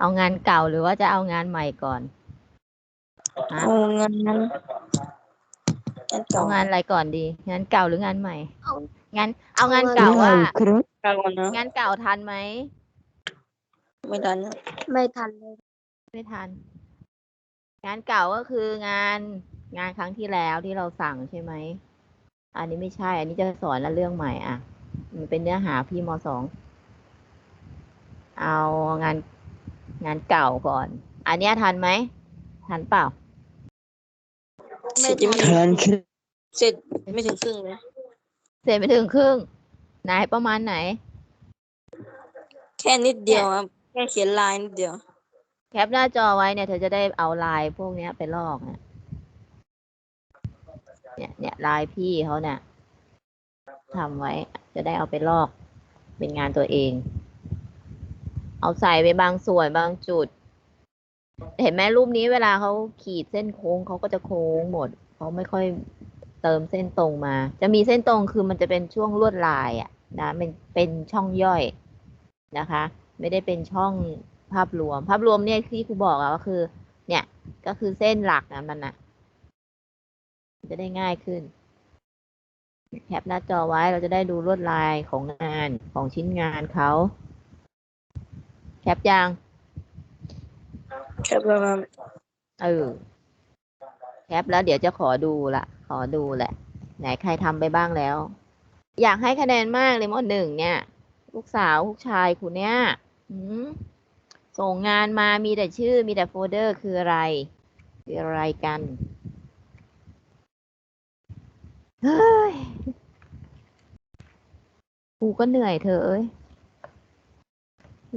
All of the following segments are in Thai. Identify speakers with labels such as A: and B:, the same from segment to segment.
A: เอางานเก่าหรือว่าจะเอางานใหม่ก่อนฮะ
B: เอางานงาน
A: เอา
B: เก่างา
A: นอะไรก่อนดี งานเก่าหรืองานใหม่
C: เอา
A: งานเอางานเก่าว่า
D: ครับ
B: เก่าก่อนนะ
A: งานเก่าทันไหม
B: ไม่ทันนะ
C: ไม่ทันเลย
A: ไม่ทัน งานเก่าก็คืองานงานครั้งที่แล้วที่เราสั่งใช่ไหมอันนี้ไม่ใช่ อันนี้จะสอนแล้วเรื่องใหม่อะ มันเป็นเนื้อหาพี่มสอง เอางาน งานเก่าก่อน อันเนี้ยทันไหม ทันเปล่า
B: เสร็จยังไม่
D: ทานครับ
B: เสร็จไม่ถึงครึ่งเลย
A: เสร็จไปถึงครึ่ง ไหนประมาณไหน
B: แค่นิดเดียวครับแค่เขียนลายนิดเดียว
A: แคปหน้าจอไว้เนี่ยเธอจะได้เอาลายพวกเนี้ยไปลอกเนี่ยเนี่ยเนี่ยลายพี่เขาเนี่ยทำไว้จะได้เอาไปลอก เป็นงานตัวเอง เอาใส่ไปบางส่วนบางจุด เห็นไหมรูปนี้เวลาเขาขีดเส้นโค้งเขาก็จะโค้งหมดเขาไม่ค่อยเติมเส้นตรงมา จะมีเส้นตรงคือมันจะเป็นช่วงลวดลายอะนะเป็นเป็นช่องย่อยนะคะ ไม่ได้เป็นช่องภาพรวม ภาพรวมเนี่ยที่ครูบอกอะก็คือ เนี่ยก็คือเส้นหลักนะมันนะจะได้ง่ายขึ้นแคปหน้าจอไว้เราจะได้ดูลวดลายของงานของชิ้นงานเขา แคปยัง
B: แค่ประมาณ
A: เออแคปแล้วเดี๋ยวจะขอดูละขอดูแหละ ไหนใครทำไปบ้างแล้ว อยากให้คะแนนมากเลยมหนึ่งเนี่ย ลูกสาวลูกชายคุณเนี่ยหืมส่งงานมามีแต่ชื่อ มีแต่โฟลเดอร์คืออะไรคืออะไรกันเฮ้ยครูก็เหนื่อยเธอเอ้ย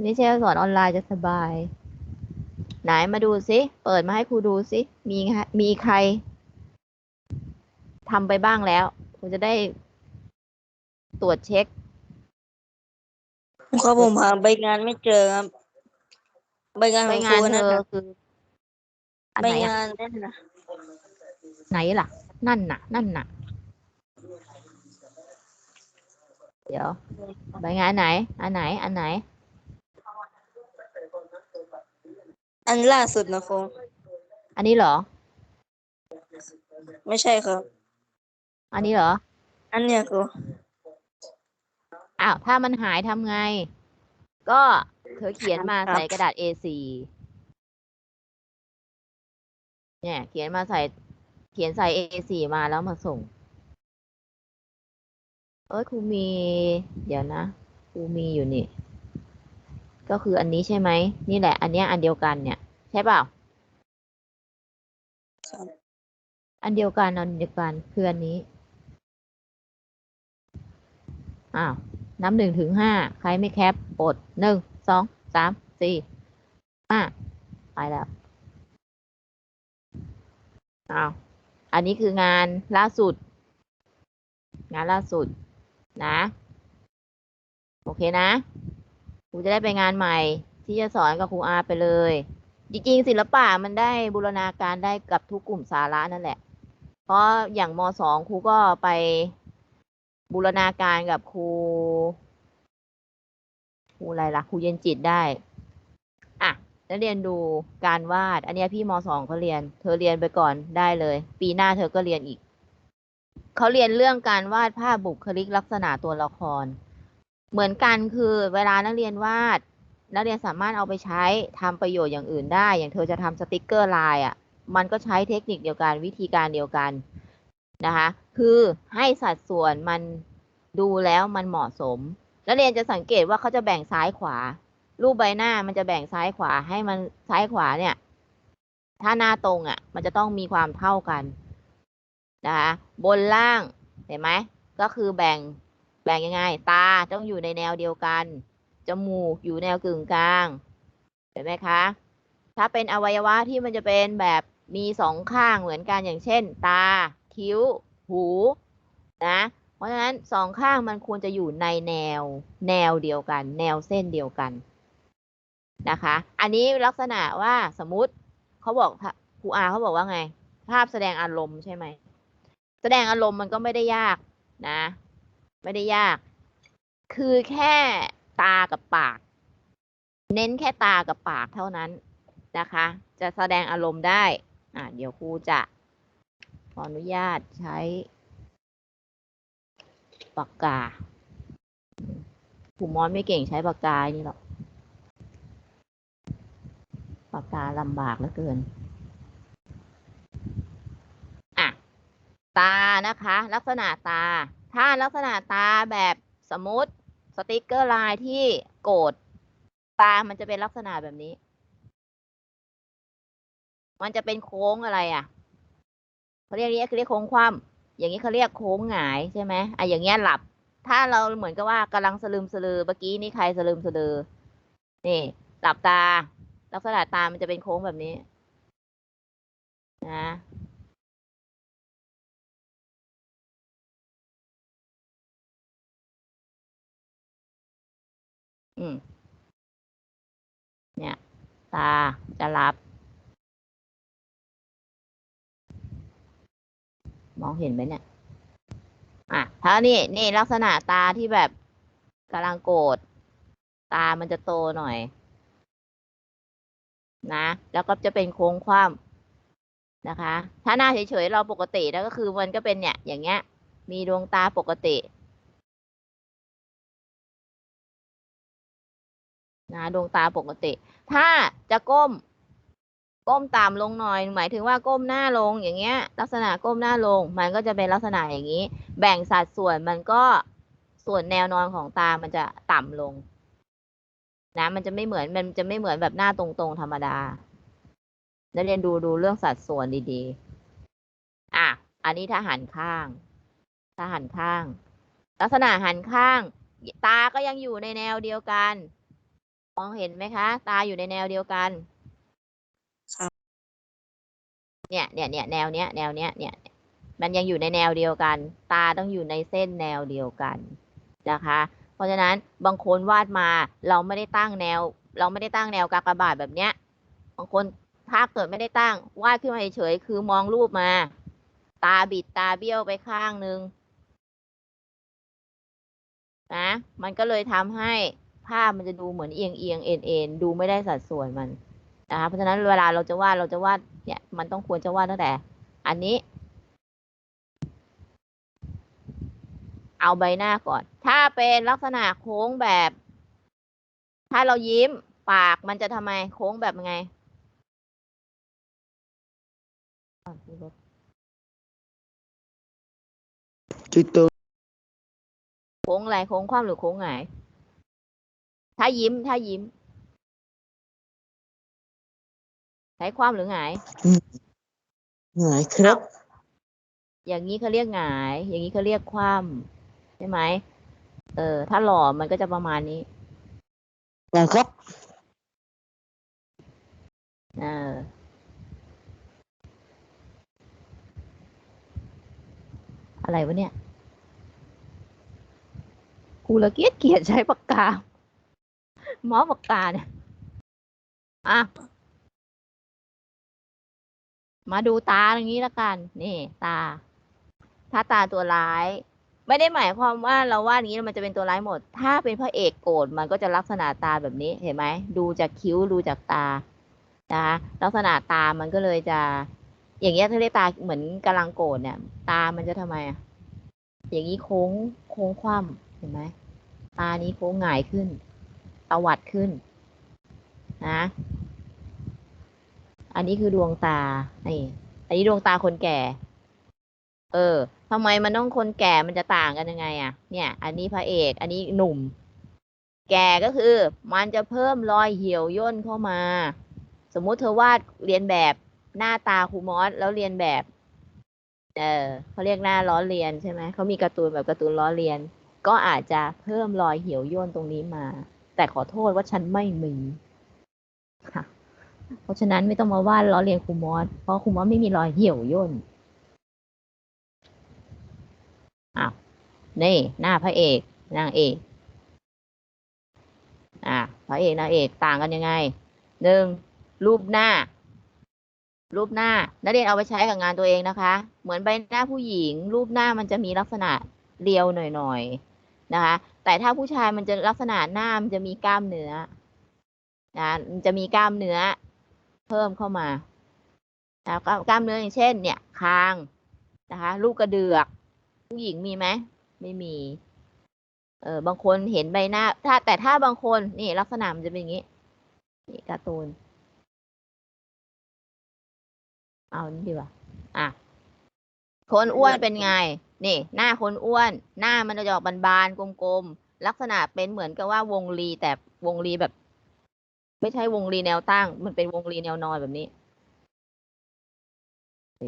A: ไม่ใช่ว่าสอนออนไลน์จะสบาย ไหนมาดูสิเปิดมาให้ครูดูสิมีใครมีใครทำไปบ้างแล้วครูจะได้ตรวจเช็ค
B: ครับผมหาใบงานไม่เจอครับใบงานข
A: ไป
B: อง
A: งา
B: ครู
A: นเธ
B: นั่น
A: อ
B: นะ
A: คืออัน
B: ใบ
A: ไหนอะ
B: งานนั่นนะ
A: ไหนล่ะ นั่นน่ะ นั่นน่ะ เดี๋ยว ใบงานไหน อันไหน อันไหน
B: อันล่าสุดนะครู
A: อันนี้เหรอ
B: ไม่ใช่ครับ
A: อันนี้เหรอ
B: อันเนี้ยครู
A: อ้าว ถ้ามันหายทำไง ก็เธอเขียนมา
B: ครับ
A: ใส่กระดาษ A4 เนี่ย เขียนมาใส่ เขียนใส่ A4 มาแล้วมาส่ง เอ้ยครูมี เดี๋ยวนะครูมีอยู่นี่ ก็คืออันนี้ใช่ไหม นี่แหละ อันเนี้ยอันเดียวกันเนี่ย ใช่เปล่า
B: ครับ
A: อันเดียวกันอันเดียวกันคืออันนี้ อ้าว นับหนึ่งถึงห้าใครไม่แคปอดหนึ่งสองสามสี่ห้าไปแล้ว อ้าว อันนี้คืองานล่าสุด งานล่าสุดนะ โอเคนะ ครูจะได้ไปงานใหม่ ที่จะสอนกับครูอาไปเลย จริงๆศิลปะมันได้บูรณาการได้กับทุกกลุ่มสาระนั่นแหละ เพราะอย่างมสองครูก็ไปบูรณาการกับครูครูอะไรล่ะครูเย็นจิตได้อะแล้วเรียนดูการวาด อันนี้พี่มสองเขาเรียน เธอเรียนไปก่อนได้เลย ปีหน้าเธอก็เรียนอีกเขาเรียนเรื่องการวาดภาพบุคลิกลักษณะตัวละคร เหมือนกันคือเวลานักเรียนวาด นักเรียนสามารถเอาไปใช้ทำประโยชน์อย่างอื่นได้ อย่างเธอจะทำสติกเกอร์ลายอะมันก็ใช้เทคนิคเดียวกันวิธีการเดียวกันนะคะคือให้สัดส่วนมันดูแล้วมันเหมาะสม นักเรียนจะสังเกตว่าเขาจะแบ่งซ้ายขวา รูปใบหน้ามันจะแบ่งซ้ายขวาให้มันซ้ายขวาเนี่ย ถ้าหน้าตรงอะ มันจะต้องมีความเท่ากันนะคะบนล่างเห็นไหมก็คือแบ่ง แบ่งยังไง ตาต้องอยู่ในแนวเดียวกัน จมูกอยู่แนวกึ่งกลาง เห็นไหมคะ ถ้าเป็นอวัยวะที่มันจะเป็นแบบมีสองข้างเหมือนกันอย่างเช่น ตา คิ้ว หู นะ เพราะฉะนั้นสองข้างมันควรจะอยู่ในแนว แนวเดียวกัน แนวเส้นเดียวกันนะคะ อันนี้ลักษณะว่าสมมติเขาบอกครูอาเขาบอกว่าไง ภาพแสดงอารมณ์ใช่ไหม แสดงอารมณ์มันก็ไม่ได้ยากนะ ไม่ได้ยาก คือแค่ตากับปาก เน้นแค่ตากับปากเท่านั้นนะคะ จะแสดงอารมณ์ได้ อ่าเดี๋ยวครูจะขออนุญาตใช้ปากกาครูมอนไม่เก่งใช้ปากกานี่หรอกปากกาลำบากเหลือเกินอะตานะคะ ลักษณะตา ถ้าลักษณะตาแบบสมมติสติกเกอร์ลายที่โกดตามันจะเป็นลักษณะแบบนี้ มันจะเป็นโค้งอะไรอะเขาเรียกเรียกเรียกโค้งคว่ำอย่างนี้เขาเรียกโค้งหงายใช่ไหมอะอย่างเงี้ยหลับ ถ้าเราเหมือนกับว่ากำลังสลืมสลือเมื่อกี้นี่ใครสลืมสลือนี่หลับตา ลักษณะตามันจะเป็นโค้งแบบนี้ นะ อืม เนี่ย ตาจะรับ มองเห็นไหมเนี่ย อะถ้านี่นี่ลักษณะตาที่แบบกำลังโกรธตามันจะโตหน่อย นะ แล้วก็จะเป็นโค้งคว่ำนะคะ ถ้าหน้าเฉยๆเราปกติแล้วก็คือมันก็เป็นเนี่ย อย่างเงี้ย มีดวงตาปกติ นะดวงตาปกติ ถ้าจะก้ม ก้มต่ำลงหน่อย หมายถึงว่าก้มหน้าลงอย่างเงี้ย ลักษณะก้มหน้าลง มันก็จะเป็นลักษณะอย่างนี้ แบ่งสัดส่วนมันก็ส่วนแนวนอนของตามันจะต่ำลง นะ มันจะไม่เหมือนมันจะไม่เหมือนแบบหน้าตรงๆธรรมดานักเรียนดูดูเรื่องสัดส่วนดีๆ อะ อันนี้ถ้าหันข้าง ถ้าหันข้าง ลักษณะหันข้าง ตาก็ยังอยู่ในแนวเดียวกัน มองเห็นไหมคะ ตาอยู่ในแนวเดียวกัน
B: ครับ
A: เนี่ยเนี่ยเนี่ยแนวเนี้ยแนวเนี้ยเนี่ยมันยังอยู่ในแนวเดียวกัน ตาต้องอยู่ในเส้นแนวเดียวกันนะคะ เพราะฉะนั้นบางคนวาดมาเราไม่ได้ตั้งแนว เราไม่ได้ตั้งแนวกากบาทแบบเนี้ยบางคนถ้าเกิดไม่ได้ตั้งวาดขึ้นมาเฉยๆคือมองรูปมา ตาบิดตาเบี้ยวไปข้างนึงนะมันก็เลยทำให้ ภาพมันจะดูเหมือนเอียงเอียงเอ็นเอ็นดูไม่ได้สัดส่วนมันนะคะเพราะฉะนั้นเวลาเราจะวาดเราจะวาดเนี่ยมันต้องควรจะวาดตั้งแต่ อันนี้ เอาใบหน้าก่อน ถ้าเป็นลักษณะโค้งแบบ ถ้าเรายิ้มปากมันจะทำไมโค้งแบบยังไงอะดูรถ
C: จุดตัว
A: โค้งอะไรโค้งคว่ำหรือโค้งหงาย ถ้ายิ้ม ถ้ายิ้ม ใช้ความหรือหงาย
C: หงายครับ
A: อย่างนี้เขาเรียกหงาย อย่างนี้เขาเรียกคว่ำใช่ไหม เออ ถ้าหล่อมันก็จะประมาณนี้
C: หงายครับ
A: เอออะไรวะเนี่ย กูละเกียดเกียดใช้ปากกา เมาส์ปากกาเนี่ยอะมาดูตาอย่างนี้ละกัน นี่ ตา ถ้าตาตัวร้าย ไม่ได้หมายความว่าเราวาดอย่างนี้มันจะเป็นตัวร้ายหมด ถ้าเป็นพระเอกโกรธมันก็จะลักษณะตาแบบนี้เห็นไหมดูจากคิ้วดูจากตานะคะลักษณะตามันก็เลยจะ อย่างเงี้ยถ้าเรียกตาเหมือนกำลังโกรธเนี่ย ตามันจะทำไมอะอย่างนี้โค้งโค้งคว่ำเห็นไหมตานี้โค้งหงายขึ้น ตวัดขึ้นนะ อันนี้คือดวงตา นี่ อันนี้ดวงตาคนแก่ เออทำไมมันต้องคนแก่มันจะต่างกันยังไงอะ เนี่ย อันนี้พระเอก อันนี้หนุ่ม แก่ก็คือ มันจะเพิ่มรอยเหี่ยวย่นเข้ามา สมมุติเธอวาดเรียนแบบหน้าตาครูมอสแล้วเรียนแบบ เออเขาเรียกหน้าล้อเลียนใช่ไหม เขามีการ์ตูนแบบการ์ตูนล้อเลียน ก็อาจจะเพิ่มรอยเหี่ยวย่นตรงนี้มา แต่ขอโทษว่าฉันไม่มีค่ะ เพราะฉะนั้นไม่ต้องมาว่าล้อเลียนครูมอสเพราะครูมอสไม่มีรอยเหี่ยวย่นอ้าวนี่ หน้าพระเอกนางเอกอะพระเอกนางเอกต่างกันยังไงหนึ่งรูปหน้า รูปหน้านักเรียนเอาไปใช้กับงานตัวเองนะคะ เหมือนใบหน้าผู้หญิง รูปหน้ามันจะมีลักษณะเรียวหน่อยๆ นะคะ แต่ถ้าผู้ชายมันจะลักษณะหน้ามันจะมีกล้ามเนื้อนะมันจะมีกล้ามเนื้อเพิ่มเข้ามานะกล้ามเนื้ออย่างเช่น เนี่ยคางนะคะลูกกระเดือก ผู้หญิงมีไหมไม่มี เออบางคนเห็นใบหน้า ถ้าแต่ถ้าบางคนนี่ลักษณะมันจะเป็นอย่างนี้นี่การ์ตูน เอานี่ดีกว่าอะคนอ้วนเป็นไง นี่หน้าคนอ้วน หน้ามันจะออกบานๆกลมๆลักษณะเป็นเหมือนกับว่าวงรีแต่วงรีแบบ ไม่ใช่วงรีแนวตั้ง มันเป็นวงรีแนวนอนแบบนี้ เอ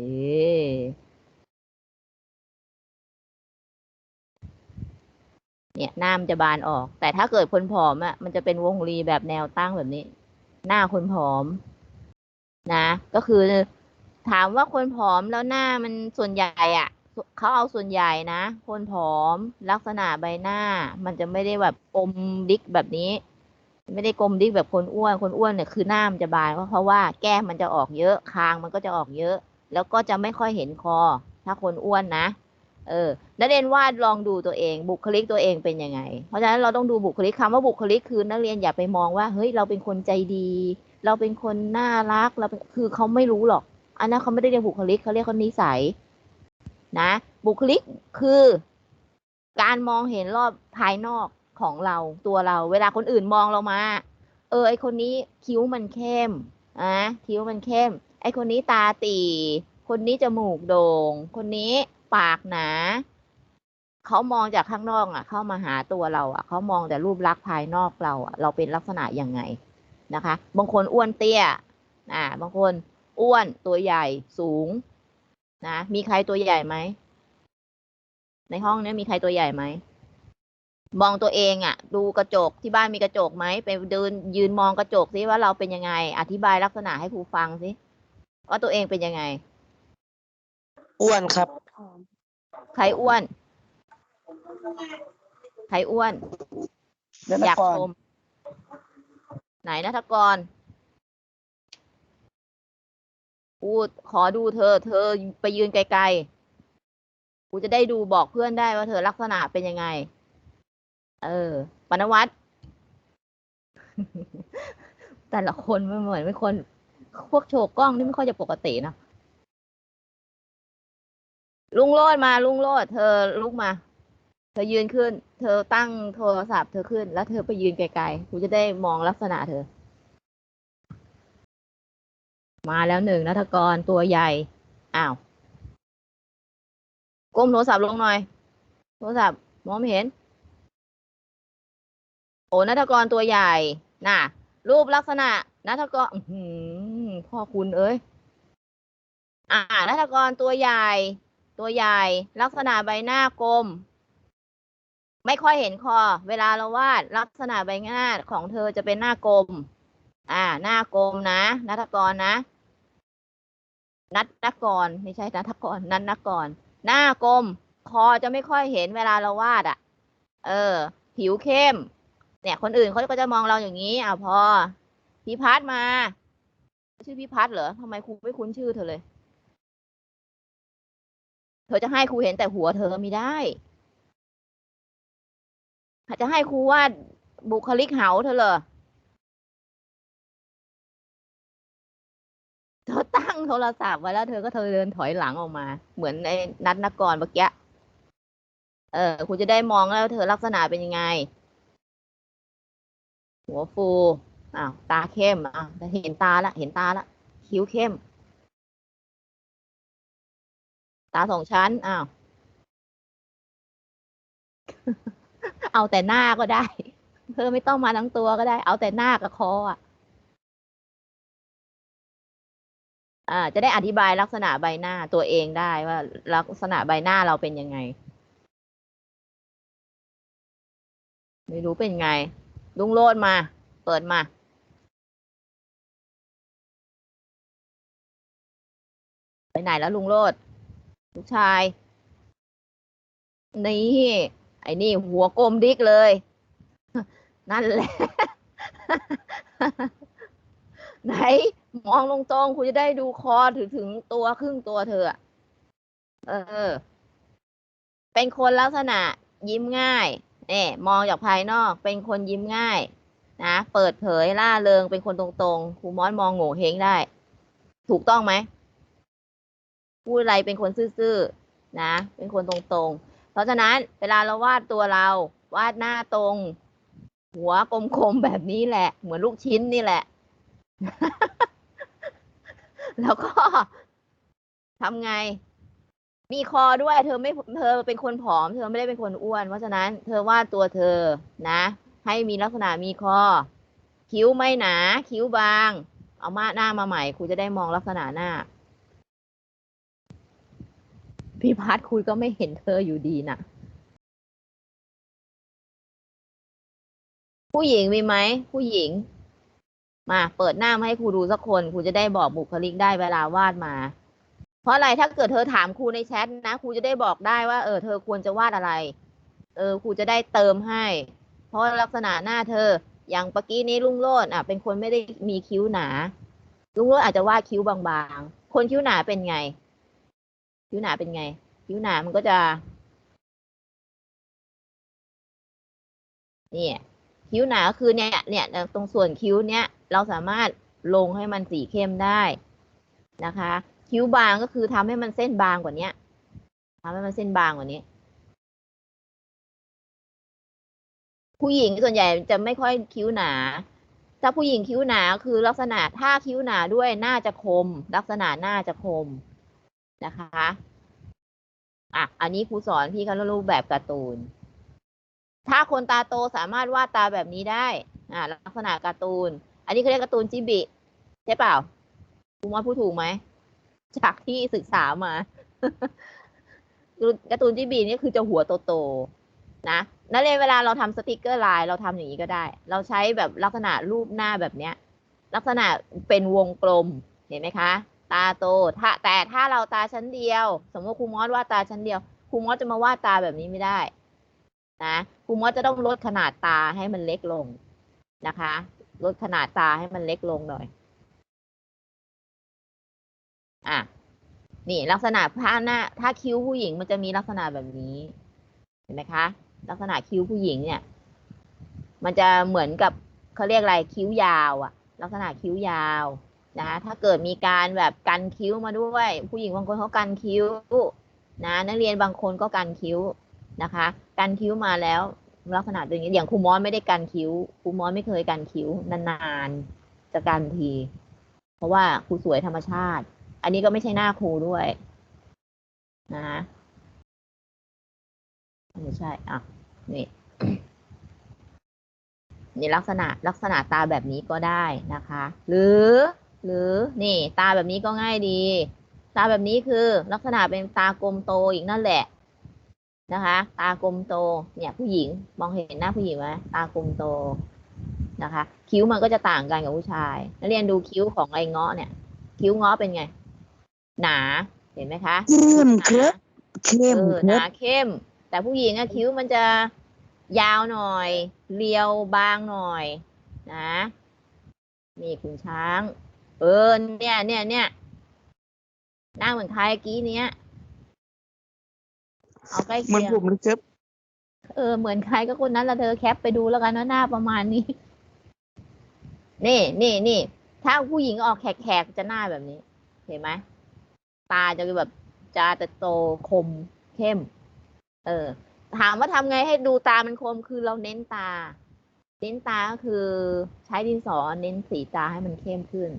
A: เนี่ยหน้ามันจะบานออก แต่ถ้าเกิดคนผอมอะ มันจะเป็นวงรีแบบแนวตั้งแบบนี้ หน้าคนผอม นะ ก็คือถามว่าคนผอมแล้วหน้ามันส่วนใหญ่อะ เขาเอาส่วนใหญ่นะ คนผอมลักษณะใบหน้า มันจะไม่ได้แบบกลมดิกแบบนี้ ไม่ได้กลมดิกแบบคนอ้วน คนอ้วนเนี่ยคือหน้ามันจะบานเพราะว่าแก้มมันจะออกเยอะคางมันก็จะออกเยอะ แล้วก็จะไม่ค่อยเห็นคอ ถ้าคนอ้วนนะ เออนักเรียนวาดลองดูตัวเอง บุคลิกตัวเองเป็นยังไง เพราะฉะนั้นเราต้องดูบุคลิกคำว่าบุคลิกคือนักเรียนอย่าไปมองว่าเฮ้ยเราเป็นคนใจดี เราเป็นคนน่ารักเราเคือเขาไม่รู้หรอก อันนั้นเขาไม่ได้เรียกบุคลิกเขาเรียกเขานิสัย นะ บุคลิกคือการมองเห็นรอบภายนอกของเราตัวเรา เวลาคนอื่นมองเรามา เออไอคนนี้คิ้วมันเข้มอะคิ้วมันเข้ม ไอคนนี้ตาตีคนนี้จมูกโด่งคนนี้ปากหนาเขามองจากข้างนอกอะ เข้ามาหาตัวเราอะเขามองแต่รูปลักษณ์ภายนอกเราอะ เราเป็นลักษณะยังไงนะคะ บางคนอ้วนเตี้ย อ่า บางคนอ้วนตัวใหญ่สูง นะมีใครตัวใหญ่ไหมในห้องเนี้ยมีใครตัวใหญ่ไหมมองตัวเองอะ่ะ ดูกระจกที่บ้านมีกระจกไหมไปเดินยืนมองกระจกซิว่าเราเป็นยังไง อธิบายลักษณะให้ครูฟังสิว่าตัวเองเป็นยังไง
C: อ้วนครับ
A: ใครอ้วน ใครอ้วน อยากชมไหนนัทกร พูขอดูเธอ เธอไปยืนไกลๆ กูจะได้ดูบอกเพื่อนได้ว่าเธอลักษณะเป็นยังไง เออปนวัตแต่ละคนไม่เหมือนไม่คน พวกโชว์กล้องนี่ไม่ค่อยจะปกตินะ ลุงโลดมาลุงโลดเธอลุกมา เธอยืนขึ้น เธอตั้งโทรศัพท์เธอขึ้น แล้วเธอไปยืนไกลๆ กูจะได้มองลักษณะเธอ มาแล้วหนึ่งนัทกรตัวใหญ่ อ้าว ก้มโทรศัพท์ลงหน่อย โทรศัพท์มองไม่เห็น โอ้นัทกรตัวใหญ่ น่ะ รูปลักษณะนัทกรอืพ่อคุณเอ้ย อ่านัทกรตัวใหญ่ ตัวใหญ่ ลักษณะใบหน้ากลม ไม่ค่อยเห็นคอ เวลาเราวาดลักษณะใบหน้าของเธอจะเป็นหน้ากลมอ่า หน้ากลมนะ นัทกรนะ นัทนกรไม่ใช่นัทกรนัทนกร หน้ากลม คอจะไม่ค่อยเห็นเวลาเราวาดอะ เออ ผิวเข้ม เนี่ย คนอื่นเขาก็จะมองเราอย่างนี้อะพอพิพัฒน์มา ชื่อพิพัฒน์เหรอทำไมครูไม่คุ้นชื่อเธอเลย เธอจะให้ครูเห็นแต่หัวเธอไม่ได้จะให้ครูวาดบุคลิกเหาเธอเหรอ เธอตั้งโทรศัพท์ไว้แล้วเธอก็เธอเดินถอยหลังออกมา เหมือนไอ้นัดนักกรเมื่อกี้เออครูจะได้มองแล้วเธอลักษณะเป็นยังไง หัวฟูอ้าวตาเข้มอะเห็นตาละเห็นตาละคิ้วเข้ม ตาสองชั้นอ้าวเอาแต่หน้าก็ได้ เธอไม่ต้องมาทั้งตัวก็ได้ เอาแต่หน้ากับคออะ จะได้อธิบายลักษณะใบหน้าตัวเองได้ว่าลักษณะใบหน้าเราเป็นยังไง ไม่รู้เป็นไง ลุงโลดมา เปิดมา ไปไหนแล้วลุงโลด ลูกชาย นี่ไอ้นี่หัวกลมดิกเลย นั่นแหละ ไหน องลงตรงๆคุณจะได้ดูคอถึงถึงตัวครึ่งตัวเธอเออ เป็นคนลักษณะยิ้มง่ายเนี่ยมองจากภายนอก เป็นคนยิ้มง่าย นะเปิดเผยล่าเริงเป็นคนตรงๆครูมอสมองโง่เฮงได้ ถูกต้องไหมพูดอะไรเป็นคนซื่อๆนะ เป็นคนตรงๆ เพราะฉะนั้นเวลาเราวาดตัวเรา วาดหน้าตรง หัวกลมๆแบบนี้แหละ เหมือนลูกชิ้นนี่แหละ แล้วก็ทำไง มีคอด้วย เธอไม่เธอเป็นคนผอม เธอไม่ได้เป็นคนอ้วน เพราะฉะนั้น เธอวาดตัวเธอนะ ให้มีลักษณะมีคอ คิ้วไม่หนา คิ้วบาง เอามาหน้ามาใหม่ครูจะได้มองลักษณะหน้าพี่พัดคุยก็ไม่เห็นเธออยู่ดีนะผู้หญิงมีไหมผู้หญิง มาเปิดหน้ามาให้ครูดูสักคนครูจะได้บอกบุคลิกได้เวลาวาดมา เพราะอะไรถ้าเกิดเธอถามครูในแชทนะครูจะได้บอกได้ว่าเออเธอควรจะวาดอะไร เออครูจะได้เติมให้ เพราะลักษณะหน้าเธออย่างเมื่อกี้นี้ลุงโลดอะเป็นคนไม่ได้มีคิ้วหนาลุงโลดอาจจะวาดคิ้วบางๆ คนคิ้วหนาเป็นไง คิ้วหนาเป็นไง คิ้วหนามันก็จะเนี่ยคิ้วหนาคือเนี่ยเนี่ยตรงส่วนคิ้วเนี้ย เราสามารถลงให้มันสีเข้มได้นะคะ คิ้วบางก็คือทำให้มันเส้นบางกว่าเนี้ยทำให้มันเส้นบางกว่านี้ ผู้หญิงส่วนใหญ่จะไม่ค่อยคิ้วหนา ถ้าผู้หญิงคิ้วหนาคือลักษณะถ้าคิ้วหนาด้วยหน่าจะคม ลักษณะหน่าจะคมนะคะอะอันนี้ครูสอนพี่เขารูปแบบการ์ตูน ถ้าคนตาโตสามารถวาดตาแบบนี้ได้ อ่าลักษณะการ์ตูน อันนี้เขาเรียกการ์ตูนจิบิใช่เปล่าครูมอสพูดถูกไหม จากที่ศึกษามาการ์ตูนจิบีนี่คือจะหัวโตๆนะนักเรียเวลาเราทำสติกเกอร์ลายเราทำอย่างนี้ก็ได้ เราใช้แบบลักษณะรูปหน้าแบบเนี้ย ลักษณะเป็นวงกลม เห็นไหมคะ ตาโตถ้าแต่ถ้าเราตาชั้นเดียว สมมติครูมอสวาดตาชั้นเดียวครูมอสจะมาวาดตาแบบนี้ไม่ได้ นะครูมอสจะต้องลดขนาดตาให้มันเล็กลง นะคะ ลดขนาดตาให้มันเล็กลงหน่อย อะ นี่ลักษณะผ้าหน้า ถ้าคิ้วผู้หญิงมันจะมีลักษณะแบบนี้ เห็นไหมคะ ลักษณะคิ้วผู้หญิงเนี่ย มันจะเหมือนกับเขาเรียกอะไรคิ้วยาวอะลักษณะคิ้วยาวนะคะถ้าเกิดมีการแบบกันคิ้วมาด้วย ผู้หญิงบางคนเขากันคิ้วนะนักเรียนบางคนก็กันคิ้วนะคะ กันคิ้วมาแล้ว ลักษณะตัวนี้อย่างครูมอสไม่ได้กันคิ้วครูมอสไม่เคยกันคิ้วนานๆจะกันที เพราะว่าครูสวยธรรมชาติ อันนี้ก็ไม่ใช่หน้าครูด้วยนะไม่ใช่อะนี่นี่ลักษณะลักษณะตาแบบนี้ก็ได้นะคะ หรือ หรือนี่ ตาแบบนี้ก็ง่ายดี ตาแบบนี้คือลักษณะเป็นตากลมโตอีกนั่นแหละ นะคะ ตากลมโตเนี่ยผู้หญิงมองเห็นหน้าผู้หญิงไหมตากลมโตนะคะ คิ้วมันก็จะต่างกันกับผู้ชายนักเรียนดูคิ้วของไอ้เงาะเนี่ย คิ้วเงาะเป็นไง หนาเห็นไหมคะ
C: เข้ม
A: ห
C: เคล็
A: นา
C: ดเข้ม
A: เออ
C: เค
A: ห
C: ล็
A: นา
C: ด
A: เข้ม แต่ผู้หญิงอะคิ้วมันจะยาวหน่อย เรียวบางหน่อยนะนี่คุณช้าง เออเนี่ยเนี่ยเนี่ยหน้าเหมือนใครกี้เนี้ย เอาใกล้
C: เหมื
A: เคี
C: อน
A: ยง
C: ผมเลยครับ
A: เออเหมือนใครก็คนนั้นละเธอแคปไปดูแล้วกันว่าหน้าประมาณนี้ นี่นี่นี่ถ้าผู้หญิงออกแขกๆจะหน้าแบบนี้ เห็นไหมตาจะแบบจะจะโตคมเข้ม เออ ถามว่าทำไงให้ดูตามันคมคือเราเน้นตา เน้นตาก็คือใช้ดินสอเน้นสีตาให้มันเข้มขึ้น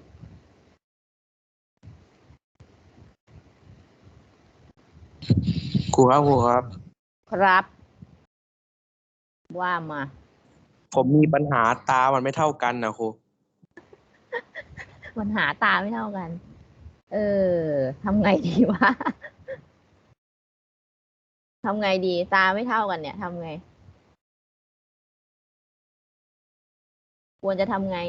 C: ครูครับครูครับ
A: ครับ ว่ามา
C: ผมมีปัญหาตามันไม่เท่ากันนะครู
A: มันหาตาไม่เท่ากัน เออทำไงดีวะทำไงดีตาไม่เท่ากันเนี่ยทำไง ควรจะทำไง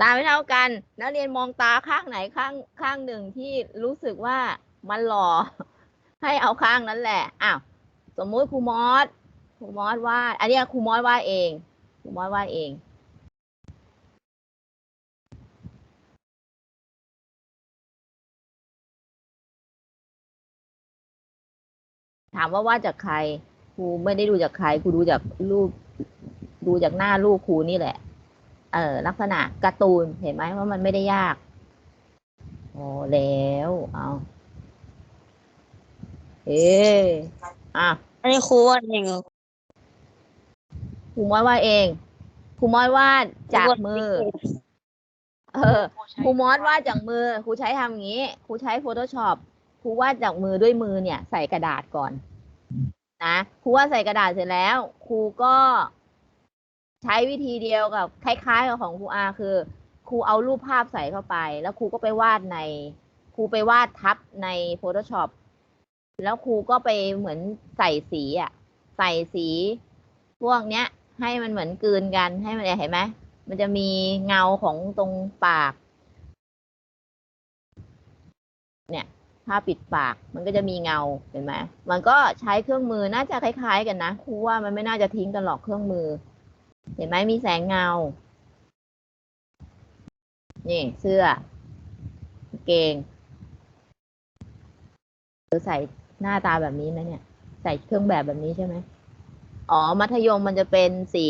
A: ตาไม่เท่ากัน นักเรียนมองตาข้างไหนข้างข้างหนึ่งที่รู้สึกว่า มันหล่อให้เอาข้างนั้นแหละอ้าวสมมุติครูมอสครูมอสวาดอันนี้ครูมอสวาดเองครูมอสวาดเองถามว่าวาดจากใครครูไม่ได้ดูจากใครครูดูจากรูปดดูจากหน้าลูกครูนี่แหละ เออลักษณะการ์ตูนเห็นไหมว่ามันไม่ได้ยาก โอ้แล้ว เอา เอ๊อะ
B: อันนี้ครูวาดเองเหรอ
A: ครูม้อยวาดเองครูม้อยวาดจากมือ เออครูมอสวาดจากมือครูใช้ทำอย่างนี้ครูใช้ Photoshop ครูวาดจากมือด้วยมือเนี่ย ใส่กระดาษก่อนนะครูวาดใส่กระดาษเสร็จแล้วครูก็ ใช้วิธีเดียวกับคล้ายๆกับของครูอาคือครูเอารูปภาพใส่เข้าไป แล้วครูก็ไปวาดในครูไปวาดทับใน Photoshop แล้วครูก็ไปเหมือนใส่สีอะ ใส่สี พวกเนี้ย ให้มันเหมือนกลืนกันให้มันเนี่ยเห็นไหมมันจะมีเงาของตรงปาก เนี่ยผ้าปิดปากมันก็จะมีเงาเห็นไหมมันก็ใช้เครื่องมือน่าจะคล้ายๆ กันนะครูว่ามันไม่น่าจะทิ้งกันหรอกเครื่องมือ เห็นไหมมีแสงเงา นี่เสื้อเกงเธอใส่ หน้าตาแบบนี้ไหมเนี่ย ใส่เครื่องแบบแบบนี้ใช่ไหมอ๋อ มัธยมมันจะเป็นสี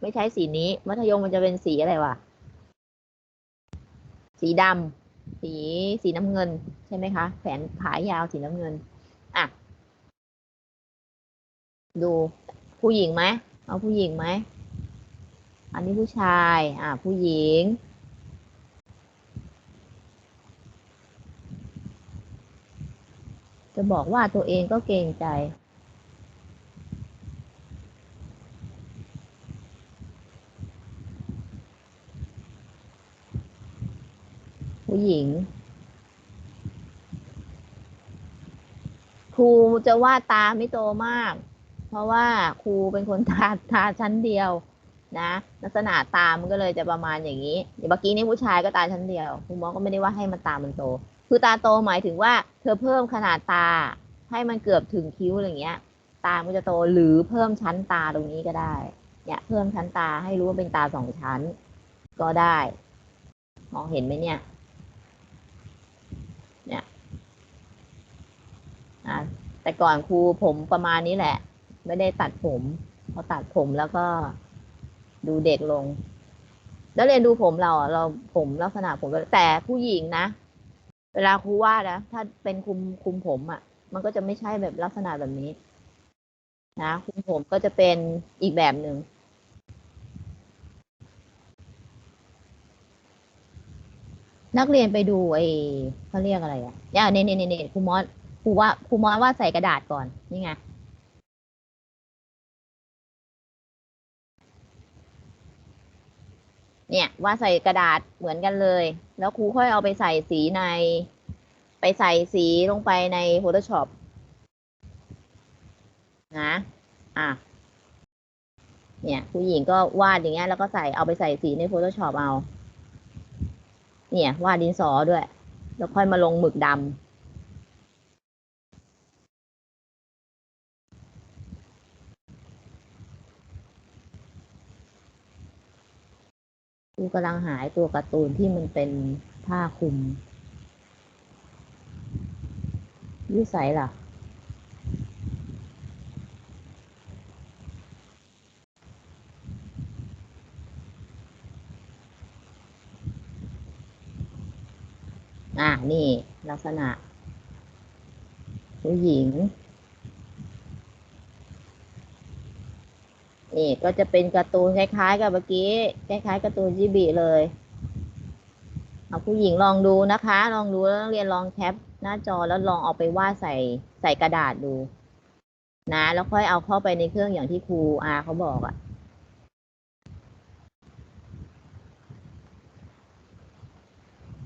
A: ไม่ใช่สีนี้ มัธยมมันจะเป็นสีอะไรวะ สีดำสีสีน้ำเงิน ใช่ไหมคะ แขนขายาวสีน้ำเงิน อะ ดูผู้หญิงไหมเอาผู้หญิงไหม อันนี้ผู้ชาย อะ ผู้หญิง จะบอกว่าตัวเองก็เกรงใจ ผู้หญิง ครูจะวาดตาไม่โตมาก เพราะว่าครูเป็นคนตาตาชั้นเดียวนะลักษณะตามันก็เลยจะประมาณอย่างนี้เดี๋ยวเมื่อกี้นี้ผู้ชายก็ตาชั้นเดียวครูหมอก็ไม่ได้ว่าให้มันตามันโต คือตาโตหมายถึงว่า เธอเพิ่มขนาดตา ให้มันเกือบถึงคิ้วอะไรเงี้ย ตามันจะโตหรือเพิ่มชั้นตาตรงนี้ก็ได้ เนี่ย เพิ่มชั้นตาให้รู้ว่าเป็นตาสองชั้น ก็ได้ มองเห็นไหมเนี่ย เนี่ยอะแต่ก่อนครูผมประมาณนี้แหละ ไม่ได้ตัดผมพอตัดผมแล้วก็ดูเด็กลง แล้วเรียนดูผมเราเราผมลักษณะผมแต่ผู้หญิงนะ เวลาครูวาดนะถ้าเป็นคุมคุมผมอะ มันก็จะไม่ใช่แบบลักษณะแบบนี้ นะคุมผมก็จะเป็นอีกแบบหนึ่งนักเรียนไปดูไอ้เขาเรียกอะไรอะเนี่ยเนี่ยเนี่ยเนครูมอสครูว่าครูมอสว่าใส่กระดาษก่อนนี่ไง เนี่ยว่าใส่กระดาษเหมือนกันเลย แล้วครูค่อยเอาไปใส่สีใน ไปใส่สีลงไปใน Photoshop นะอะเนี่ยผู้หญิงก็วาดอย่างเงี้ยแล้วก็ใส่เอาไปใส่สีใน Photoshop เอา เนี่ยวาดดินสอด้วย แล้วค่อยมาลงหมึกดำ กูกำลังหายตัวการ์ตูนที่มันเป็นผ้าคลุมยุ่ใสล่ะ อะ นี่ ลักษณะ ผู้หญิง นี่ก็จะเป็นการ์ตูนคล้าย ๆ กับเมื่อกี้คล้ายๆการ์ตูนจิบิเลยเอาผู้หญิงลองดูนะคะ ลองดูแล้วเรียนลองแคปหน้าจอแล้วลองเอาไปวาดใส่ใส่กระดาษดู นะ แล้วค่อยเอาเข้าไปในเครื่องอย่างที่ครูอาเขาบอกอะ่ะ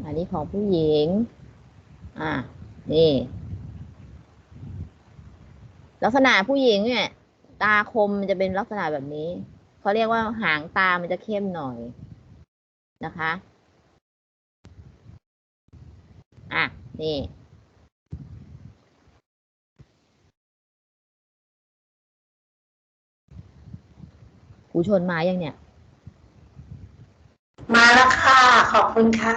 A: อันนี้ของผู้หญิง อ่านี่ ลักษณะผู้หญิงเนี่ย ตาคมมันจะเป็นลักษณะแบบนี้เขาเรียกว่าหางตามันจะเข้มหน่อยนะคะอะนี่ครูชนมายังเนี่ย
D: มาแล้วค่ะ ขอบคุณค่ะ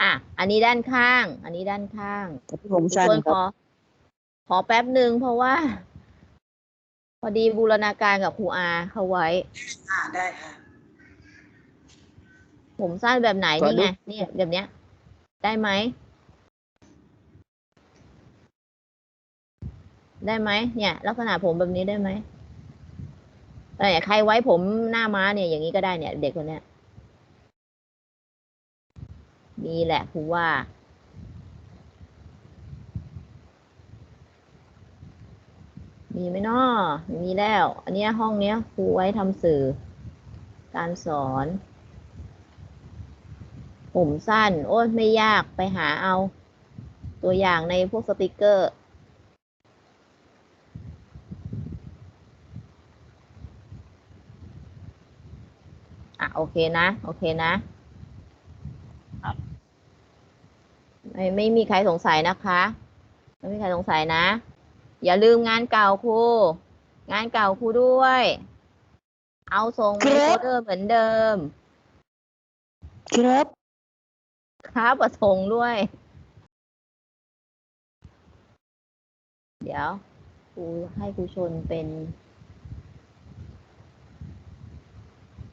A: อะ อันนี้ด้านข้าง อันนี้ด้านข้าง
B: ผมสั้น
A: ส่วน
B: ค
A: ข
B: รับ
A: อขอแป๊บหนึ่งเพราะว่า อดีบูรณาการกับครูอาเขาไว้
D: อ่าได้ค่ะ
A: ผมสั้นแบบไหน
C: ขอ
A: นี่
C: ดู
A: ไงเนี่ยแบบเนี้ย ได้ไหม ได้ไหมเนี่ย ลักษณะผมแบบนี้ได้ไหมเออใครไว้ผมหน้าม้าเนี่ย อย่างนี้ก็ได้เนี่ย เด็กคนเนี้ยนี่แหละครูว่า มีไหมนาะมีแล้ว อันเนี้ยห้องเนี้ยครูไว้ทำสื่อ การสอน ผมสั้น โอ้ยไม่ยากไปหาเอา ตัวอย่างในพวกสติกเกอร์อะโอเคนะ โอเคนะไม่ไม่มีใครสงสัยนะคะ ไม่มีใครสงสัยนะ อย่าลืมงานเก่าครูงานเก่าครูด้วย เอาส่งในโฟลเดอร์เหมือนเดิม
B: ครับ
A: ครับประทงด้วย เดี๋ยวครูให้ครูชนเป็น